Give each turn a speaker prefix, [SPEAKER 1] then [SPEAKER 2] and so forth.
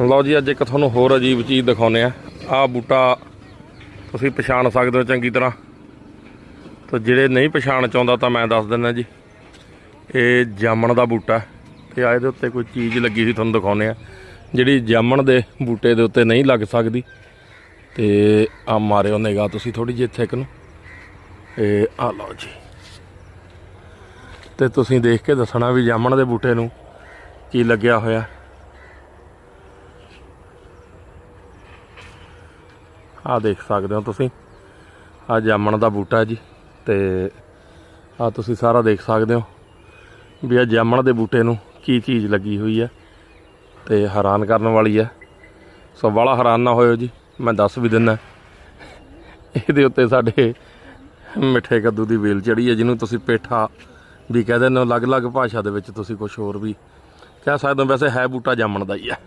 [SPEAKER 1] ਲਓ ਜੀ, ਅੱਜ ਇੱਕ ਤੁਹਾਨੂੰ ਹੋਰ ਅਜੀਬ ਚੀਜ਼ ਦਿਖਾਉਨੇ ਆ ਆਹ ਬੂਟਾ ਤੁਸੀਂ ਪਛਾਣ ਸਕਦੇ ਹੋ ਚੰਗੀ ਤਰ੍ਹਾਂ। ਤਾਂ ਜਿਹੜੇ ਨਹੀਂ ਪਛਾਣ ਚਾਹੁੰਦਾ ਤਾਂ ਮੈਂ ਦੱਸ ਦਿੰਦਾ ਜੀ। ਇਹ ਜਾਮਣ ਦਾ ਬੂਟਾ। ਹੈ ਤੇ ਆ ਇਹਦੇ ਉੱਤੇ ਕੋਈ ਚੀਜ਼ ਲੱਗੀ ਸੀ ਤੁਹਾਨੂੰ ਦਿਖਾਉਨੇ ਆ ਜਿਹੜੀ ਜਾਮਣ ਦੇ ਬੂਟੇ ਦੇ ਉੱਤੇ ਨਹੀਂ ਲੱਗ ਸਕਦੀ। ਤੇ ਆ ਮਾਰਿਓ ਨਿਗਾਹ ਤੁਸੀਂ ਥੋੜੀ ਜਿਹੀ ਇੱਥੇ ਇੱਕ ਨੂੰ। ਇਹ ਆ ਲਓ ਜੀ। ਤੇ ਤੁਸੀਂ ਦੇਖ ਕੇ ਦੱਸਣਾ ਵੀ ਜਾਮਣ ਦੇ ਬੂਟੇ ਨੂੰ ਕੀ ਲੱਗਿਆ ਹੋਇਆ। ਆ ਦੇਖ ਸਕਦੇ ਹੋ ਤੁਸੀਂ। ਆ ਜਾਮਣ ਦਾ ਬੂਟਾ ਜੀ ਤੇ ਆ ਤੁਸੀਂ ਸਾਰਾ ਦੇਖ ਸਕਦੇ ਹੋ ਵੀ ਆ ਜਾਮਣ ਦੇ ਬੂਟੇ ਨੂੰ ਕੀ ਚੀਜ਼ ਲੱਗੀ ਹੋਈ ਹੈ ਤੇ ਹੈਰਾਨ ਕਰਨ ਵਾਲੀ ਹੈ। ਸੋ ਬੜਾ ਹੈਰਾਨ ਨਾ ਹੋਇਓ ਜੀ, ਮੈਂ ਦੱਸ ਵੀ ਦਿੰਦਾ। ਇਹਦੇ ਉੱਤੇ ਸਾਡੇ ਮਿੱਠੇ ਕੱਦੂ ਦੀ ਵੇਲ ਚੜੀ ਹੈ ਜਿਹਨੂੰ ਤੁਸੀਂ ਪੇਠਾ ਵੀ ਕਹਿ ਦਿੰਦੇ ਹੋ ਅਲੱਗ-ਅਲੱਗ ਭਾਸ਼ਾ ਦੇ ਵਿੱਚ ਤੁਸੀਂ ਕੁਝ ਹੋਰ ਵੀ ਕਹਿ ਸਕਦੇ ਹੋ। ਵੈਸੇ ਹੈ ਬੂਟਾ ਜਾਮਣ ਦਾ ਹੀ ਹੈ।